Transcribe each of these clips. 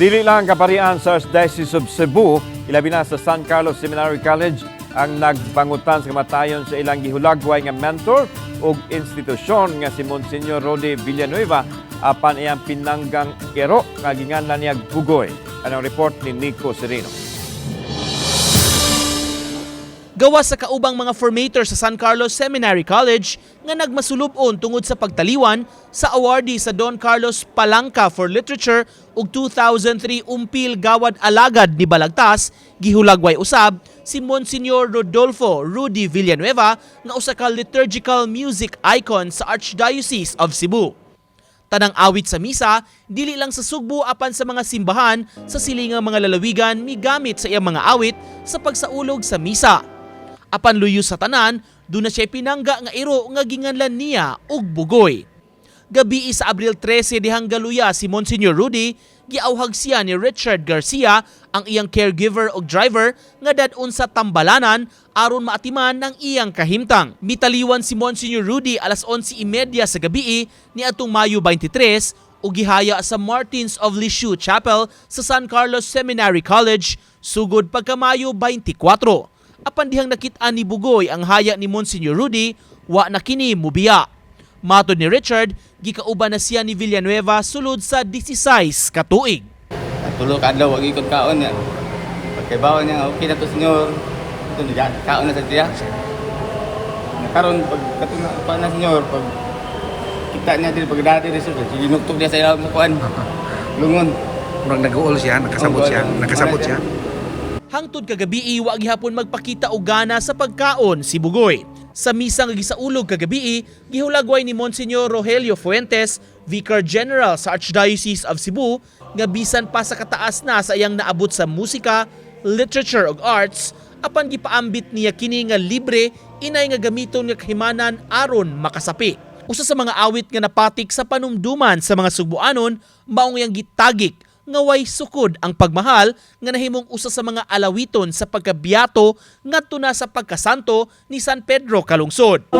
Dili lang ang kaparian sa Diocese of Cebu, ilabi na sa San Carlos Seminary College ang nagpangutan sa kamatayon sa ilang gihulagway nga mentor ug institusyon nga si Monsignor Rodi Villanueva apan iyang pinanggang kero nga ginganlan niya Bugoy. Anong report ni Nico Sereno. Gawa sa kaubang mga formator sa San Carlos Seminary College nga nagmasulubon tungod sa pagtaliwan sa awardee sa Don Carlos Palanca for Literature ug 2003 Umpil Gawad Alagad ni Balagtas gihulagway usab si Monsignor Rodolfo Rudy Villanueva nga usa ka liturgical music icon sa Archdiocese of Cebu. Tanang awit sa misa, dili lang sa sugbo apan sa mga simbahan sa silingang mga lalawigan migamit sa iyang mga awit sa pagsaulog sa misa. Apan luyo sa tanan, doon na siya pinangga nga iro nga ginganlan niya og bugoy. Gabi sa Abril 13 dihang galuya si Monsignor Rudy, giauhag siya ni Richard Garcia, ang iyang caregiver o driver nga dadun sa tambalanan aron maatiman ng iyang kahimtang. Mitaliwan si Monsignor Rudy alas 11:30 sa gabi ni atong Mayo 23 ug gihaya sa Martins of Lisieux Chapel sa San Carlos Seminary College sugod pagka Mayo 24 apan dihang nakita ni Bugoy ang haya ni Monsignor Rudy, wa na kini mubiya. Matod ni Richard, gikauban na siya ni Villanueva sulod sa 16 katuig. Tulo ka adlaw wag ikot kaon niya. Pagkaibawan niya okay na to senyor. Ito niya kaon na sa siya. Karon pag katong pa na senyor pag kita niya dili pag dati resul sige nuktok niya sa ilalim sa kuan. Lungon. Murag nag-uol siya, nakasabot siya, nakasabot siya. Hangtod kagabi wa gihapon magpakita og gana sa pagkaon si Bugoy. Sa misa nga gisaulog kagabi, gihulagway ni Monsignor Rogelio Fuentes, Vicar General sa Archdiocese of Cebu, nga bisan pa sa kataas na sa iyang naabot sa musika, literature ug arts, apan gipaambit niya kini nga libre inay nga gamiton nga kahimanan aron makasapi. Usa sa mga awit nga napatik sa panumduman sa mga Sugbuanon, maong yang gitagik nga way sukod ang pagmahal nga nahimong usa sa mga alawiton sa pagkabiyato ngadto na sa pagkasanto ni San Pedro Kalungsod.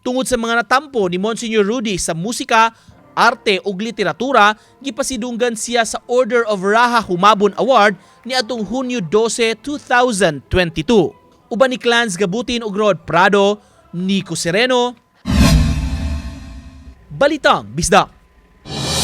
Tungod sa mga natampo ni Monsignor Rudy sa musika, arte ug literatura, gipasidunggan siya sa Order of Raha Humabon Award ni atong Hunyo 12, 2022. Uban ni Clans Gabutin ug Rod Prado, Nico Sereno, Balitang Bisdak.